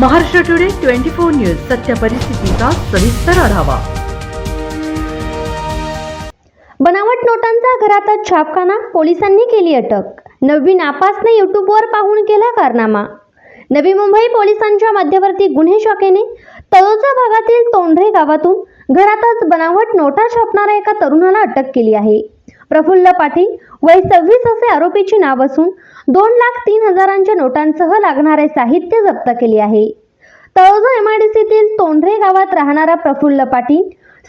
Maharashtra today twenty four news सत्य परिस्थितीचा सविस्तर आढावा. बनावट नोटांचा घरातच छापखाना पोलिसांनी केली अटक. नवी नापासने युट्यूबवर पाहून केला कारनामा. नवी मुंबई पोलिसांच्या मध्यवर्ती गुन्हे शाखेने तळोजा भागातील तोंढरे गावातून घरातच बनावट नोटा छापणाऱ्या एका तरुणाला अटक केली आहे. प्रफुल्ल पाटील वय सव्वीस असे आरोपीचे नाव असून दोन लाख तीन हजारांच्या नोटांसह लागणारे साहित्य जप्त केले आहे. तळोजा एमआयडीसीतील तोंढरे गावात राहणारा प्रफुल्ल पाटील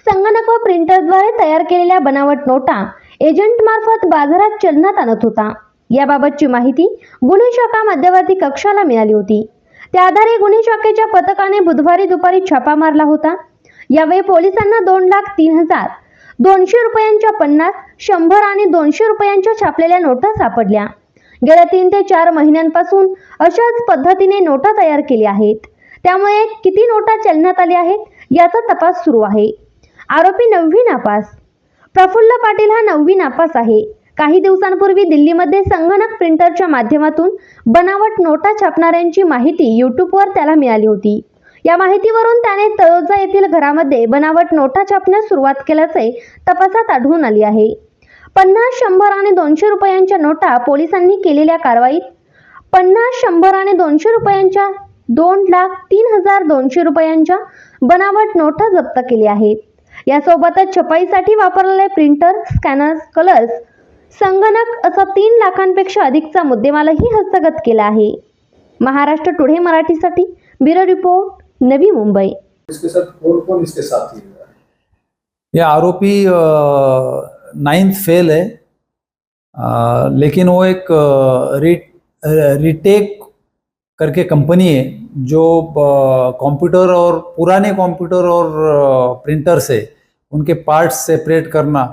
संगणक व प्रिंटरद्वारे तयार केलेल्या बनावट नोटा एजंटमार्फत बाजारात चलनात आणत होता. याबाबतची माहिती गुन्हे शाखा मध्यवर्ती कक्षाला मिळाली होती. त्या आधारे गुन्हे शाखेच्या पथकाने बुधवारी दुपारी छापा मारला होता. यावेळी पोलिसांना दोन लाख तीन हजार दोनशे रुपयांच्या पन्नास शंभर आणि दोनशे रुपयांच्या छापलेल्या नोटा सापडल्या. गेल्या तीन ते चार महिन्यांपासून अशाच पद्धतीने नोटा तयार केल्या आहेत. त्यामुळे किती नोटा चलनात आल्या आहेत याचा तपास सुरू आहे. आरोपी नववी नापास. प्रफुल्ल पाटील हा नववी नापास आहे. काही दिवसांपूर्वी दिल्लीमध्ये संगणक प्रिंटरच्या माध्यमातून बनावट नोटा छापणाऱ्यांची माहिती यूट्यूबवर त्याला मिळाली होती. या माहितीवरून त्याने तळोजा येथील घरामध्ये बनावट नोटा छापण्यास सुरुवात केल्याचे तपासात आढळून आली आहे. पन्नास शंभर आणि दोनशे रुपयांच्या नोटा पोलिसांनी केलेल्या कारवाईत पन्नास शंभर आणि दोनशे रुपयांच्या दोन लाख तीन हजार दोनशे रुपयांच्या बनावट नोटा जप्त केली आहेत. यासोबतच छपाईसाठी वापरलेले प्रिंटर स्कॅनर्स कलर्स संगणक असा तीन लाखांपेक्षा अधिकचा मुद्देमालही हस्तगत केला आहे. महाराष्ट्र टुडे मराठीसाठी ब्युरो रिपोर्ट नवी मुंबई। इसके साथ कौन कौन इसके साथी है ये आरोपी नाइन्थ फेल है। अ, लेकिन वो एक अ, रि, रिटेक करके कंपनी है जो कंप्यूटर और पुराने कंप्यूटर और प्रिंटर से उनके पार्ट्स सेपरेट करना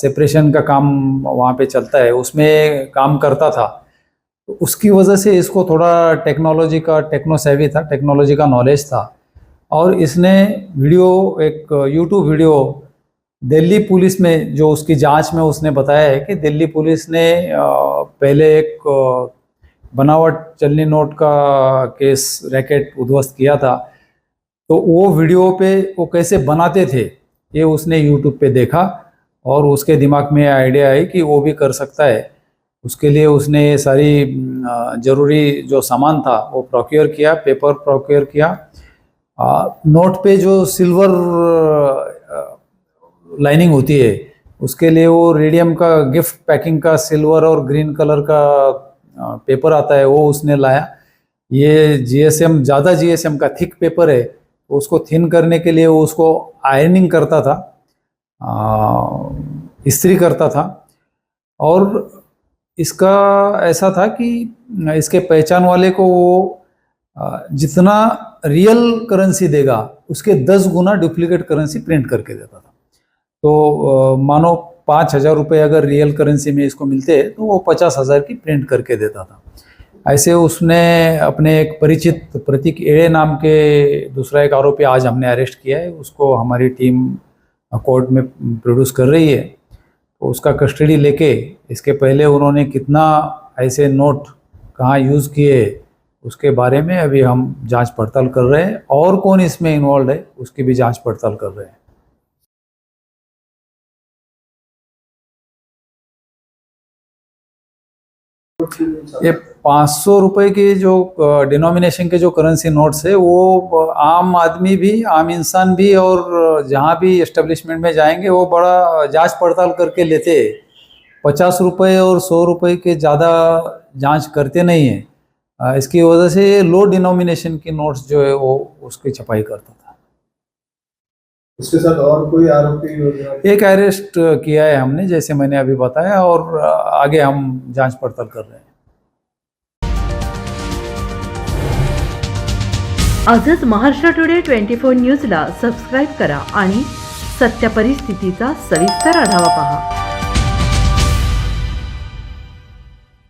सेपरेशन का काम वहाँ पे चलता है। उसमें काम करता था। तो उसकी वजह से इसको थोड़ा टेक्नोलॉजी का टेक्नो सेवी था टेक्नोलॉजी का नॉलेज था। और इसने वीडियो एक यूट्यूब वीडियो दिल्ली पुलिस में, जो उसकी जाँच में उसने बताया है कि दिल्ली पुलिस ने पहले एक बनावट चलनी नोट का केस, रैकेट उद्ध्वस्त किया था। तो वो वीडियो पे वो कैसे बनाते थे, ये उसने यूट्यूब पे देखा और उसके दिमाग में आइडिया आई कि वो भी कर सकता है। उसके लिए उसने ये सारी ज़रूरी जो सामान था, वो प्रोक्योर किया पेपर प्रोक्योर किया। नोट पे जो सिल्वर लाइनिंग होती है, उसके लिए वो रेडियम का गिफ्ट पैकिंग का सिल्वर और ग्रीन कलर का पेपर आता है, वो उसने लाया। ये जीएसएम ज़्यादा जीएसएम का थिक पेपर है तो उसको थिन करने के लिए वो उसको आयरनिंग करता था इस्त्री करता था। और इसका ऐसा था कि इसके पहचान वाले को वो जितना रियल करेंसी देगा, उसके दस गुना डुप्लीकेट करेंसी प्रिंट करके देता था। तो मानो पाँच हज़ार रुपये अगर रियल करेंसी में इसको मिलते तो वो पचास हज़ार की प्रिंट करके देता था। ऐसे उसने अपने एक परिचित प्रतीक एड़े नाम के दूसरा एक आरोपी आज हमने अरेस्ट किया है, उसको हमारी टीम कोर्ट में प्रोड्यूस कर रही है। उसका कस्टडी लेके, इसके पहले उन्होंने कितना ऐसे नोट कहाँ यूज़ किए, उसके बारे में अभी हम जाँच पड़ताल कर रहे हैं। और कौन इसमें इन्वॉल्व है, उसकी भी जाँच पड़ताल कर रहे हैं। ये पाँच सौ रुपये के जो डिनोमिनेशन के जो करेंसी नोट्स है, वो आम आदमी भी, आम इंसान भी और जहाँ भी एस्टेब्लिशमेंट में जाएँगे, वो बड़ा जाँच पड़ताल करके लेते पचास रुपये और सौ रुपये के ज़्यादा जाँच करते नहीं हैं। इसकी वजह से लो डिनोमिनेशन की नोट्स जो है, वो, उसकी छपाई करता था। इसके साथ और कोई आरोपी एक अरेस्ट किया है हमने जैसे मैंने अभी बताया और आगे हम जांच पड़ताल कर रहे हैं। आजच महाराष्ट्र टुडे ट्वेंटी फोर न्यूजला सबस्क्राईब करा आणि सत्य परिस्थितीचा सविस्तर आढावा पहा.